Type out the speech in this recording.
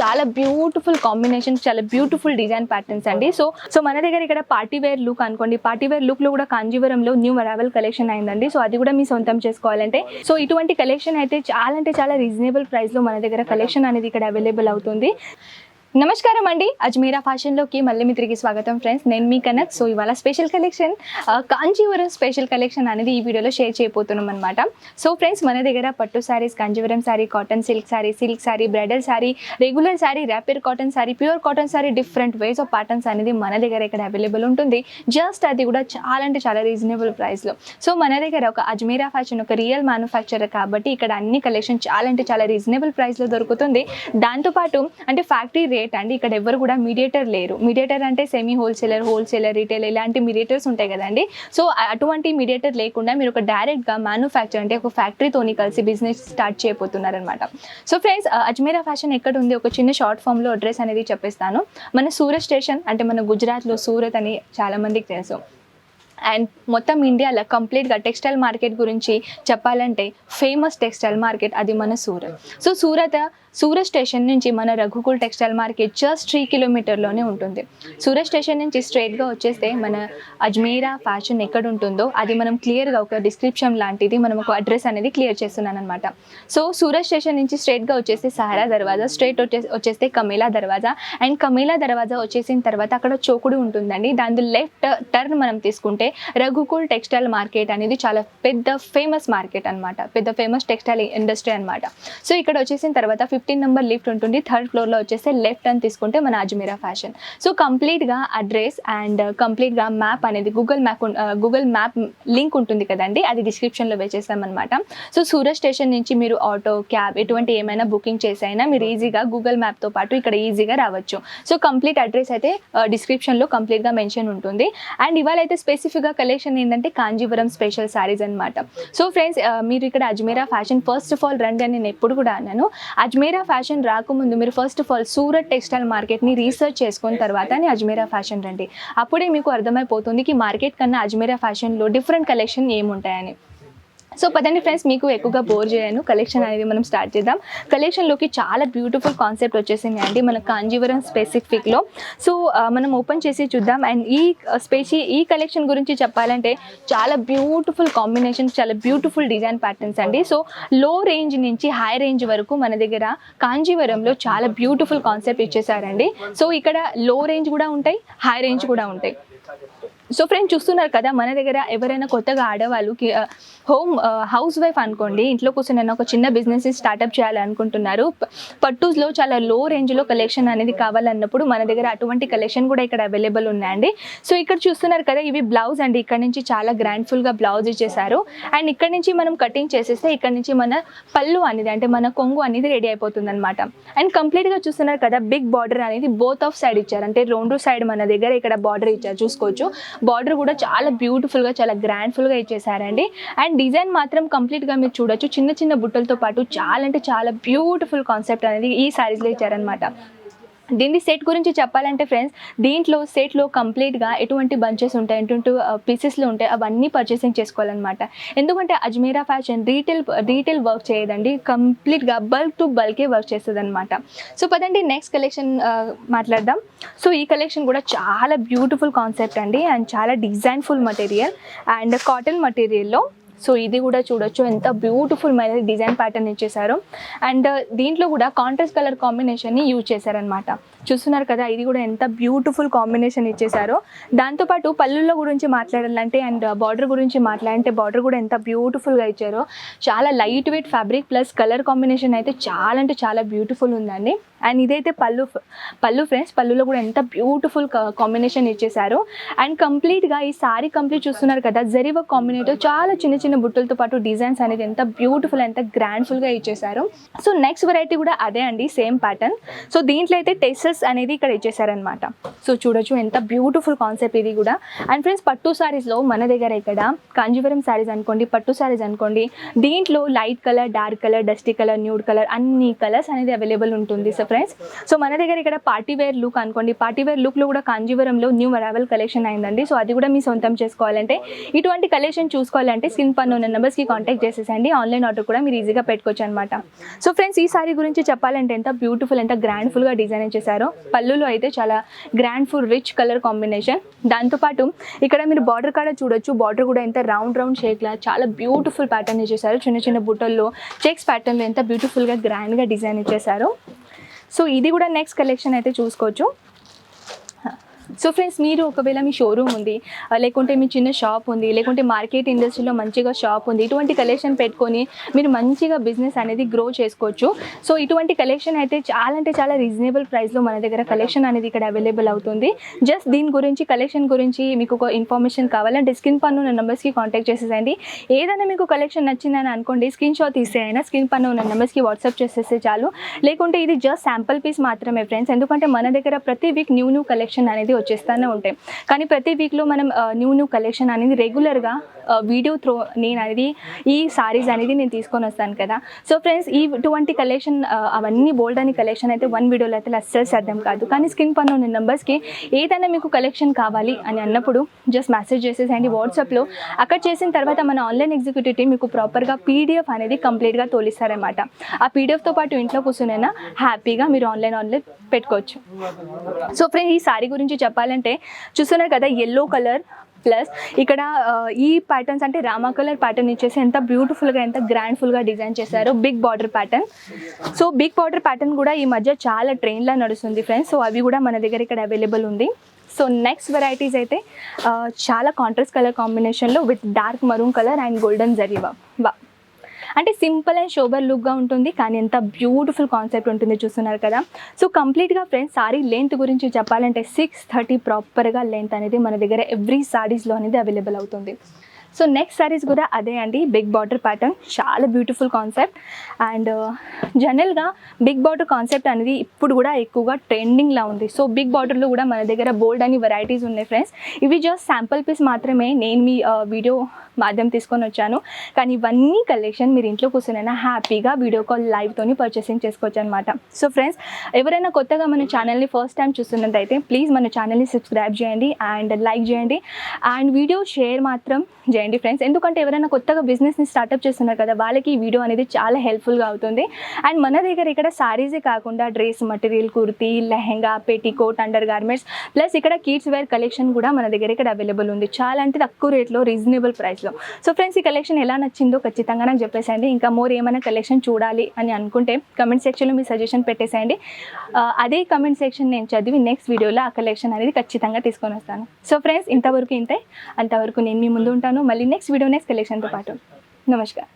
చాలా beautiful combination చాలా beautiful design patterns అండి. సో సో మన దగ్గర ఇక్కడ పార్టీ వేర్ లుక్ అనుకోండి పార్టీ వేర్ లుక్లో కూడా కాంజీవరంలో న్యూ అరైవల్ కలెక్షన్ అయిందండి. సో అది కూడా మీ సొంతం చేసుకోవాలంటే. సో ఇటువంటి కలెక్షన్ అయితే చాలా అంటే చాలా రీజనబుల్ ప్రైస్లో మన దగ్గర కలెక్షన్ అనేది ఇక్కడ అవైలబుల్ అవుతుంది. నమస్కారం అండి. అజ్మీరా ఫ్యాషన్లోకి మళ్ళీ మీ తిరిగి స్వాగతం ఫ్రెండ్స్. నేను మీ కనక్. సో ఇవాళ special collection Kanjeevaram special collection అనేది ఈ వీడియోలో షేర్ చేయబోతున్నాం అనమాట సో ఫ్రెండ్స్ మన దగ్గర పట్టు saris Kanjeevaram sari cotton silk sari silk sari bridal sari regular sari ర్యాపిర్ cotton sari pure cotton sari different ways of patterns అనేది మన దగ్గర ఇక్కడ అవైలబుల్ ఉంటుంది. జస్ట్ అది కూడా చాలా అంటే చాలా రీజనబుల్ ప్రైస్లో సో మన దగ్గర ఒక అజ్మీరా ఫ్యాషన్ ఒక రియల్ మ్యానుఫ్యాక్చరర్ కాబట్టి ఇక్కడ అన్ని కలెక్షన్ చాలా అంటే చాలా రీజనబుల్ ప్రైస్లో దొరుకుతుంది. దాంతోపాటు అంటే ఫ్యాక్టరీ రేట్ అండి. ఇక్కడ ఎవరు కూడా మీడియేటర్ లేరు. మీడియేటర్ అంటే సెమీ హోల్సేలర్ హోల్సేలర్ రిటైల్ ఇలాంటి మీడియేటర్స్ ఉంటాయి కదండి. సో అటువంటి మీడియేటర్ లేకుండా మీరు ఒక డైరెక్ట్గా మ్యానుఫ్యాక్చర్ అంటే ఒక ఫ్యాక్టరీతోని కలిసి బిజినెస్ స్టార్ట్ చేయబోతున్నారనమాట సో ఫ్రెండ్స్ అజ్మీరా ఫ్యాషన్ ఎక్కడ ఉంది? ఒక చిన్న షార్ట్ ఫామ్లో అడ్రస్ అనేది చెప్పేస్తాను. మన సూరత్ స్టేషన్ అంటే మన గుజరాత్లో సూరత్ అని చాలామందికి తెలుసు. అండ్ మొత్తం ఇండియాలో కంప్లీట్గా టెక్స్టైల్ మార్కెట్ గురించి చెప్పాలంటే ఫేమస్ టెక్స్టైల్ మార్కెట్ అది మన సూరత్. సో సూరత్ సూరత్ స్టేషన్ నుంచి మన Raghukul textile market just three కిలోమీటర్లోనే ఉంటుంది. సూరత్ స్టేషన్ నుంచి స్ట్రైట్గా వచ్చేస్తే మన అజ్మీరా ఫ్యాషన్ ఎక్కడ ఉంటుందో అది మనం క్లియర్గా ఒక డిస్క్రిప్షన్ లాంటిది మనం ఒక అడ్రస్ అనేది క్లియర్ చేస్తున్నాను అనమాట సో సూరత్ స్టేషన్ నుంచి స్ట్రైట్గా వచ్చేస్తే సహారా దర్వాజా స్ట్రైట్ వచ్చే వచ్చేస్తే కమీలా దర్వాజా అండ్ కమీలా దర్వాజా వచ్చేసిన తర్వాత అక్కడ చోకుడు ఉంటుందండి. దాని లెఫ్ట్ టర్న్ మనం తీసుకుంటే రఘుకుల్ టెక్స్టైల్ మార్కెట్ అనేది చాలా పెద్ద ఫేమస్ మార్కెట్ అన్నమాట. పెద్ద ఫేమస్ టెక్స్టైల్ ఇండస్ట్రీ అనమాట సో ఇక్కడ వచ్చేసిన తర్వాత ఫిఫ్టీన్ నెంబర్ లిఫ్ట్ ఉంటుంది. థర్డ్ ఫ్లోర్లో వచ్చేస్తే లెఫ్ట్ అని తీసుకుంటే మన అజ్మీరా ఫ్యాషన్. సో కంప్లీట్గా అడ్రస్ అండ్ uh, కంప్లీట్గా మ్యాప్ అనేది Google map Google uh, map link ఉంటుంది కదండి. అది డిస్క్రిప్షన్లో వేసేస్తామన్నమాట. సో సూరజ్ స్టేషన్ నుంచి మీరు ఆటో క్యాబ్ ఎటువంటి ఏమైనా బుకింగ్ చేసైనా మీరు ఈజీగా గూగుల్ మ్యాప్తో పాటు ఇక్కడ ఈజీగా రావచ్చు. సో కంప్లీట్ అడ్రస్ అయితే uh, డిస్క్రిప్షన్లో కంప్లీట్గా మెన్షన్ ఉంటుంది. అండ్ ఇవాళ అయితే స్పెసిఫిక్గా కలెక్షన్ ఏంటంటే కాంజీవరం స్పెషల్ శారీస్ అనమాట సో ఫ్రెండ్స్ మీరు ఇక్కడ Ajmera fashion first of all రండి అని నేను ఎప్పుడు కూడా అన్నాను అజ్మీరా ఫ్యాషన్ రాకముందు మీరు first of all Surat textile మార్కెట్ని రీసెర్చ్ చేసుకున్న తర్వాత అజ్మీరా ఫ్యాషన్ రండి. అప్పుడే మీకు అర్థమైపోతుంది కి మార్కెట్ కన్నా అజ్మీరా ఫ్యాషన్లో డిఫరెంట్ కలెక్షన్ ఏముంటాయని. సో పదండి ఫ్రెండ్స్ మీకు ఎక్కువగా బోర్ చేయను. కలెక్షన్ అనేది మనం స్టార్ట్ చేద్దాం. కలెక్షన్లోకి చాలా బ్యూటిఫుల్ కాన్సెప్ట్ వచ్చేసింది అండి మన కాంజీవరం స్పెసిఫిక్లో సో మనం ఓపెన్ చేసి చూద్దాం. అండ్ ఈ స్పెషి ఈ కలెక్షన్ గురించి చెప్పాలంటే చాలా బ్యూటిఫుల్ కాంబినేషన్ చాలా బ్యూటిఫుల్ డిజైన్ ప్యాటర్న్స్ అండి. సో లో రేంజ్ నుంచి హై రేంజ్ వరకు మన దగ్గర కాంజీవరంలో చాలా బ్యూటిఫుల్ కాన్సెప్ట్ ఇచ్చేసారండి. సో ఇక్కడ లో రేంజ్ కూడా ఉంటాయి హై రేంజ్ కూడా ఉంటాయి. సో ఫ్రెండ్స్ చూస్తున్నారు కదా మన దగ్గర ఎవరైనా కొత్తగా ఆడవాళ్ళు హోమ్ హౌస్ వైఫ్ అనుకోండి ఇంట్లో కూర్చొని ఒక చిన్న బిజినెస్ స్టార్ట్అప్ చేయాలనుకుంటున్నారు. పట్టుస్లో చాలా లో రేంజ్లో కలెక్షన్ అనేది కావాలన్నప్పుడు మన దగ్గర అటువంటి కలెక్షన్ కూడా ఇక్కడ అవైలబుల్ ఉన్నాయండి. సో ఇక్కడ చూస్తున్నారు కదా ఇవి బ్లౌజ్ అండి. ఇక్కడ నుంచి చాలా గ్రాండ్ఫుల్గా బ్లౌజ్ ఇచ్చేసారు అండ్ ఇక్కడ నుంచి మనం కటింగ్ చేసేస్తే ఇక్కడ నుంచి మన పళ్ళు అనేది అంటే మన కొంగు అనేది రెడీ అయిపోతుంది అనమాట అండ్ కంప్లీట్గా చూస్తున్నారు కదా బిగ్ బార్డర్ అనేది బోత్ ఆఫ్ సైడ్ ఇచ్చారు. అంటే రెండు సైడ్ మన దగ్గర ఇక్కడ బార్డర్ ఇచ్చారు. చూసుకోవచ్చు. బార్డర్ కూడా చాలా బ్యూటిఫుల్గా చాలా గ్రాండ్ఫుల్గా ఇచ్చేసారండి అండ్ డిజైన్ మాత్రం కంప్లీట్గా మీరు చూడొచ్చు. చిన్న చిన్న బుట్టలతో పాటు చాలా అంటే చాలా బ్యూటిఫుల్ కాన్సెప్ట్ అనేది ఈ శారీస్లో ఇచ్చారనమాట దీని సెట్ గురించి చెప్పాలంటే ఫ్రెండ్స్ దీంట్లో సెట్లో కంప్లీట్గా ఎటువంటి బంచెస్ ఉంటాయి ఎటువంటి పీసెస్లో ఉంటాయి అవన్నీ పర్చేసింగ్ చేసుకోవాలన్నమాట. ఎందుకంటే Ajmera fashion retail retail work చేయదండి. కంప్లీట్గా బల్క్ టు బల్కే వర్క్ చేస్తుంది అనమాట సో పదండి నెక్స్ట్ కలెక్షన్ మాట్లాడదాం. సో ఈ కలెక్షన్ కూడా చాలా బ్యూటిఫుల్ కాన్సెప్ట్ అండి. అండ్ చాలా డిజైన్ఫుల్ మటీరియల్ అండ్ కాటన్ మటీరియల్లో సో ఇది కూడా చూడొచ్చు. ఎంత బ్యూటిఫుల్ మైన డిజైన్ ప్యాటర్న్ ఇచ్చేసారు అండ్ దీంట్లో కూడా కాంట్రాస్ట్ కలర్ కాంబినేషన్ని యూజ్ చేశారనమాట చూస్తున్నారు కదా ఇది కూడా ఎంత బ్యూటిఫుల్ కాంబినేషన్ ఇచ్చేసారో దాంతోపాటు పళ్ళుల్లో గురించి మాట్లాడాలంటే అండ్ బార్డర్ గురించి మాట్లాడంటే బార్డర్ కూడా ఎంత బ్యూటిఫుల్గా ఇచ్చారో. చాలా light weight fabric plus colour combination అయితే చాలా అంటే చాలా బ్యూటిఫుల్ ఉందండి. అండ్ ఇదైతే పళ్ళు పళ్ళు ఫ్రెండ్స్ పళ్ళులో కూడా ఎంత బ్యూటిఫుల్ కాంబినేషన్ ఇచ్చేసారు అండ్ కంప్లీట్గా ఈ సారీ కంప్లీట్ చూస్తున్నారు కదా జరివ కాంబినేటర్ చాలా చిన్న చిన్న బుట్టలతో పాటు డిజైన్స్ అనేది ఎంత బ్యూటిఫుల్ ఎంత గ్రాండ్ఫుల్గా ఇచ్చేసారు సో నెక్స్ట్ వెరైటీ కూడా అదే అండి సేమ్ ప్యాటర్న్ సో దీంట్లో అయితే టెసెస్ అనేది ఇక్కడ ఇచ్చేసారనమాట సో చూడొచ్చు ఎంత బ్యూటిఫుల్ కాన్సెప్ట్ ఇది కూడా. అండ్ ఫ్రెండ్స్ పట్టు సారీస్లో మన దగ్గర ఇక్కడ కాంజీవరం సారీస్ అనుకోండి పట్టు సారీస్ అనుకోండి దీంట్లో light colour dark colour dusty colour nude colour అన్ని కలర్స్ అనేది అవైలబుల్ ఉంటుంది. సో ఫ్రెండ్స్ సో మన దగ్గర ఇక్కడ పార్టీ వేర్ లుక్ అనుకోండి పార్టీ వేర్ లుక్లో కూడా కాంజీవరంలో న్యూ అరైవల్ కలెక్షన్ అయిందండి. సో అది కూడా మీ సొంతం చేసుకోవాలంటే ఇటువంటి కలెక్షన్ చూసుకోవాలంటే స్కిన్ పన్ను ఉన్న నెంబర్స్కి కాంటాక్ట్ చేసేసండి. ఆన్లైన్ ఆర్డర్ కూడా మీరు ఈజీగా పెట్టుకోవచ్చు అనమాట సో ఫ్రెండ్స్ ఈ సారీ గురించి చెప్పాలంటే ఎంత బ్యూటిఫుల్ ఎంత గ్రాండ్ఫుల్గా డిజైన్ చేశారు. పళ్ళులో అయితే చాలా grand full rich colour combination దాంతోపాటు ఇక్కడ మీరు బార్డర్ కాడ చూడొచ్చు. బార్డర్ కూడా ఎంత రౌండ్ రౌండ్ షేక్లా చాలా బ్యూటిఫుల్ ప్యాటర్న్ ఇచ్చేసారు చిన్న చిన్న బుట్టల్లో చెక్స్ ప్యాటర్న్లో ఎంత బ్యూటిఫుల్గా గ్రాండ్గా డిజైన్ ఇచ్చేసారు సో ఇది కూడా నెక్స్ట్ కలెక్షన్ అయితే చూసుకోవచ్చు. సో ఫ్రెండ్స్ మీరు ఒకవేళ మీ షోరూమ్ ఉంది లేకుంటే మీ చిన్న షాప్ ఉంది లేకుంటే మార్కెట్ ఇండస్ట్రీలో మంచిగా షాప్ ఉంది ఇటువంటి కలెక్షన్ పెట్టుకొని మీరు మంచిగా బిజినెస్ అనేది గ్రో చేసుకోవచ్చు. సో ఇటువంటి కలెక్షన్ అయితే చాలా అంటే చాలా రీజనబుల్ ప్రైస్లో మన దగ్గర కలెక్షన్ అనేది ఇక్కడ అవైలబుల్ అవుతుంది. జస్ట్ దీని గురించి కలెక్షన్ గురించి మీకు ఒక ఇన్ఫర్మేషన్ కావాలంటే స్కిన్ పన్ను ఉన్న నెంబర్స్కి కాంటాక్ట్ చేసేసండి ఏదైనా మీకు కలెక్షన్ నచ్చిందని అనుకోండి స్క్రీన్ షాట్ తీసేయైనా స్క్రీన్ పన్ను ఉన్న నెంబర్స్కి వాట్సాప్ చేసేస్తే చాలు. లేకుంటే ఇది జస్ట్ శాంపుల్ పీస్ మాత్రమే ఫ్రెండ్స్ ఎందుకంటే మన దగ్గర ప్రతి వీక్ న్యూ న్యూ కలెక్షన్ అనేది వచ్చేస్తూనే ఉంటాయి. కానీ ప్రతి వీక్లో మనం న్యూ న్యూ కలెక్షన్ అనేది రెగ్యులర్గా వీడియో త్రో నేను అనేది ఈ సారీస్ అనేది నేను తీసుకొని వస్తాను కదా. సో ఫ్రెండ్స్ ఈ ఇటువంటి కలెక్షన్ అవన్నీ బోల్డ్ అని కలెక్షన్ అయితే వన్ వీడియోలో అయితే అస్సలు సాధ్యం కాదు. కానీ స్కిన్ పన్ను ఉన్న నెంబర్స్కి ఏదైనా మీకు కలెక్షన్ కావాలి అని అన్నప్పుడు జస్ట్ మెసేజ్ చేసేసేయండి వాట్సాప్లో అక్కడ చేసిన తర్వాత మన ఆన్లైన్ ఎగ్జిక్యూటివ్ టీం మీకు ప్రాపర్గా పీడిఎఫ్ అనేది కంప్లీట్గా తోలిస్తారనమాట ఆ పీడిఎఫ్తో పాటు ఇంట్లో కూర్చునైనా హ్యాపీగా మీరు ఆన్లైన్ ఆన్లైన్ పెట్టుకోవచ్చు. సో ఫ్రెండ్స్ ఈ సారీ గురించి చెప్పాలంటే చూస్తున్నారు కదా ఎల్లో కలర్ ప్లస్ ఇక్కడ ఈ ప్యాటర్న్స్ అంటే రామా కలర్ ప్యాటర్న్ ఇచ్చేసి ఎంత బ్యూటిఫుల్గా ఎంత గ్రాండ్ఫుల్గా డిజైన్ చేశారు big border pattern so big border pattern కూడా ఈ మధ్య చాలా ట్రైన్లా నడుస్తుంది ఫ్రెండ్స్ సో అవి కూడా మన దగ్గర ఇక్కడ అవైలబుల్ ఉంది. సో నెక్స్ట్ వెరైటీస్ అయితే చాలా కాంట్రాస్ట్ కలర్ కాంబినేషన్లో with dark maroon colour and golden జరీవా బా అంటే సింపుల్ అండ్ షోబర్ లుక్గా ఉంటుంది కానీ ఎంత బ్యూటిఫుల్ కాన్సెప్ట్ ఉంటుంది చూస్తున్నారు కదా. సో కంప్లీట్గా ఫ్రెండ్స్ సారీ లెంత్ గురించి చెప్పాలంటే సిక్స్ థర్టీ ప్రాపర్గా లెంత్ అనేది మన దగ్గర ఎవ్రీ సారీస్లో అనేది అవైలబుల్ అవుతుంది. సో నెక్స్ట్ సారీస్ కూడా అదే అండి బిగ్ బార్డర్ ప్యాటర్న్ చాలా బ్యూటిఫుల్ కాన్సెప్ట్ అండ్ జనరల్గా బిగ్ బార్డర్ కాన్సెప్ట్ అనేది ఇప్పుడు కూడా ఎక్కువగా ట్రెండింగ్లా ఉంది. సో బిగ్ బార్డర్లో కూడా మన దగ్గర బోల్డ్ అని వెరైటీస్ ఉన్నాయి ఫ్రెండ్స్ ఇవి జస్ట్ శాంపుల్ పీస్ మాత్రమే నేను మీ uh, వీడియో మాధ్యం తీసుకొని వచ్చాను. కానీ ఇవన్నీ కలెక్షన్ మీరు ఇంట్లో కూర్చునైనా హ్యాపీగా వీడియో కాల్ లైవ్తోని పర్చేసింగ్ చేసుకోవచ్చు అనమాట సో ఫ్రెండ్స్ ఎవరైనా కొత్తగా మన ఛానల్ని ఫస్ట్ టైం చూస్తున్నట్టయితే ప్లీజ్ మన ఛానల్ని సబ్స్క్రైబ్ చేయండి. అండ్ లైక్ చేయండి. అండ్ వీడియో షేర్ మాత్రం చేయండి. ఫ్రెండ్స్ ఎందుకంటే ఎవరైనా కొత్తగా బిజినెస్ని స్టార్ట్అప్ చేస్తున్నారు కదా వాళ్ళకి ఈ వీడియో అనేది చాలా హెల్ప్ఫుల్గా అవుతుంది. అండ్ మన దగ్గర ఇక్కడ సారీసే కాకుండా dress material kurti lehenga petticoat under garments plus ఇక్కడ కిడ్స్ వేర్ కలెక్షన్ కూడా మన దగ్గర ఇక్కడ అవైలబుల్ ఉంది. చాలా అంటే తక్కువ రేట్లో రీజనబుల్ ప్రైస్లో సో ఫ్రెండ్స్ ఈ కలెక్షన్ ఎలా నచ్చిందో ఖచ్చితంగా నాకు చెప్పేసేయండి. ఇంకా మోర్ ఏమైనా కలెక్షన్ చూడాలి అని అనుకుంటే కమెంట్ సెక్షన్లో మీ సజెషన్ పెట్టేసేయండి. అదే కమెంట్ సెక్షన్ నేను చదివి నెక్స్ట్ వీడియోలో ఆ కలెక్షన్ అనేది ఖచ్చితంగా తీసుకొని వస్తాను. సో ఫ్రెండ్స్ ఇంతవరకు ఇంతే. అంతవరకు నేను మీ ముందు ఉంటాను. మళ్ళీ నెక్స్ట్ వీడియో నెక్స్ట్ కలెక్షన్తో పాటు నమస్కారం